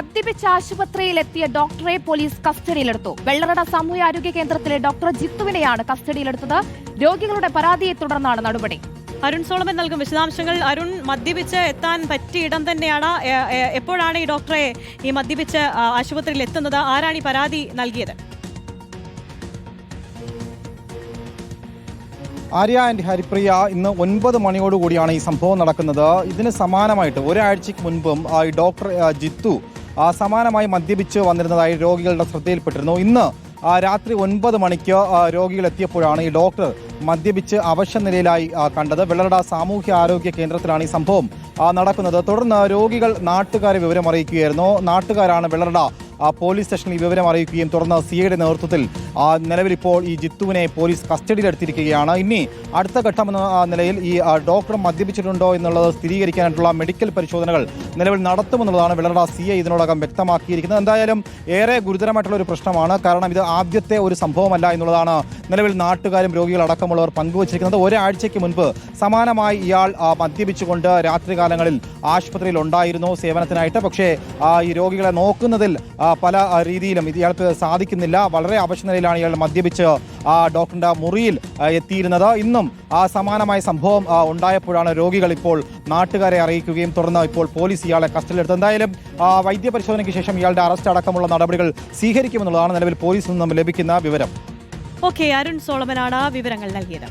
മദ്യപിച്ച ആശുപത്രിയിലെത്തിയ ഡോക്ടറെ പോലീസ് കസ്റ്റഡിയിലെടുത്തു. വെള്ളറട സാമൂഹ്യ ആരോഗ്യ കേന്ദ്രത്തിലെ ഡോക്ടർ ജിത്തുവിനെയാണ് കസ്റ്റഡിയിലെടുത്തത്. രോഗികളുടെ പരാതിയെ തുടർന്നാണ് നടപടി. അരുൺ സോളമൻ നൽകും വിശദാംശങ്ങൾ. അരുൺ മദ്യപിച്ച് എത്താൻ പറ്റിയ ഇടം തന്നെയാണ് എപ്പോഴാണ് ഈ ഡോക്ടറെ ഈ മദ്യപിച്ച് ആശുപത്രിയിൽ എത്തുന്നത്? ആരാണ് ഈ പരാതി നൽകിയത്? ആര്യ ആൻഡ് ഹരിപ്രിയ ഇന്ന് ഒൻപത് മണിയോടുകൂടിയാണ് ഈ സംഭവം നടക്കുന്നത്. ഇതിന് സമാനമായിട്ട് ഒരാഴ്ചയ്ക്ക് മുൻപും ആ, ഈ ഡോക്ടർ ജിത്തു സമാനമായി മദ്യപിച്ച് വന്നിരുന്നതായി രോഗികളുടെ ശ്രദ്ധയിൽപ്പെട്ടിരുന്നു. ഇന്ന് രാത്രി ഒൻപത് മണിക്ക് രോഗികളെത്തിയപ്പോഴാണ് ഈ ഡോക്ടർ മദ്യപിച്ച് അവശ നിലയിലായി കണ്ടത്. വെള്ളട സാമൂഹ്യ ആരോഗ്യ കേന്ദ്രത്തിലാണ് ഈ സംഭവം നടക്കുന്നത്. തുടർന്ന് രോഗികൾ നാട്ടുകാരെ വിവരം അറിയിക്കുകയായിരുന്നു നാട്ടുകാരാണ് വെള്ളറട ആ, പോലീസ് സ്റ്റേഷനിൽ വിവരം അറിയിക്കുകയും തുടർന്ന് സിഐയുടെ നേതൃത്വത്തിൽ ആ, നിലവിൽ ഇപ്പോൾ ഈ ജിത്തുവിനെ പോലീസ് കസ്റ്റഡിയിലെടുത്തിരിക്കുകയാണ് ഇനി അടുത്ത ഘട്ടം എന്ന നിലയിൽ ഈ ഡോക്ടർ മദ്യപിച്ചിട്ടുണ്ടോ എന്നുള്ളത് സ്ഥിരീകരിക്കാനായിട്ടുള്ള മെഡിക്കൽ പരിശോധനകൾ നിലവിൽ നടത്തുമെന്നുള്ളതാണ് വെള്ളറ സി ഐ ഇതിനോടകം വ്യക്തമാക്കിയിരിക്കുന്നത്. എന്തായാലും ഏറെ ഗുരുതരമായിട്ടുള്ള ഒരു പ്രശ്നമാണ്. കാരണം ഇത് ആദ്യത്തെ ഒരു സംഭവമല്ല എന്നുള്ളതാണ് നിലവിൽ നാട്ടുകാരും രോഗികളടക്കമുള്ളവർ പങ്കുവച്ചിരിക്കുന്നത്. ഒരാഴ്ചയ്ക്ക് മുൻപ് സമാനമായി ഇയാൾ ആ, മദ്യപിച്ചുകൊണ്ട് രാത്രികാലങ്ങളിൽ ആശുപത്രിയിൽ ഉണ്ടായിരുന്നു സേവനത്തിനായിട്ട്. പക്ഷേ ആ, ഈ രോഗികളെ നോക്കുന്നതിൽ ആ, പല രീതിയിലും ഇയാൾക്ക് സാധിക്കുന്നില്ല. വളരെ അവശനിലയിലാണ് ഇയാൾ മദ്യപിച്ച് ആ ഡോക്ടറിന്റെ മുറിയിൽ എത്തിയിരുന്നത്. ഇന്നും ആ സമാനമായ സംഭവം ഉണ്ടായപ്പോഴാണ് രോഗികൾ ഇപ്പോൾ നാട്ടുകാരെ അറിയിക്കുകയും തുടർന്ന് ഇപ്പോൾ പോലീസ് ഇയാളെ കസ്റ്റഡിയിലെടുത്തത് എന്തായാലും വൈദ്യപരിശോധനയ്ക്ക് ശേഷം ഇയാളുടെ അറസ്റ്റ് അടക്കമുള്ള നടപടികൾ സ്വീകരിക്കുമെന്നുള്ളതാണ് നിലവിൽ പോലീസിൽ നിന്നും ലഭിക്കുന്ന വിവരം. ഓക്കെ അരുൺ സോളമനാണ് വിവരങ്ങൾ നൽകിയത്.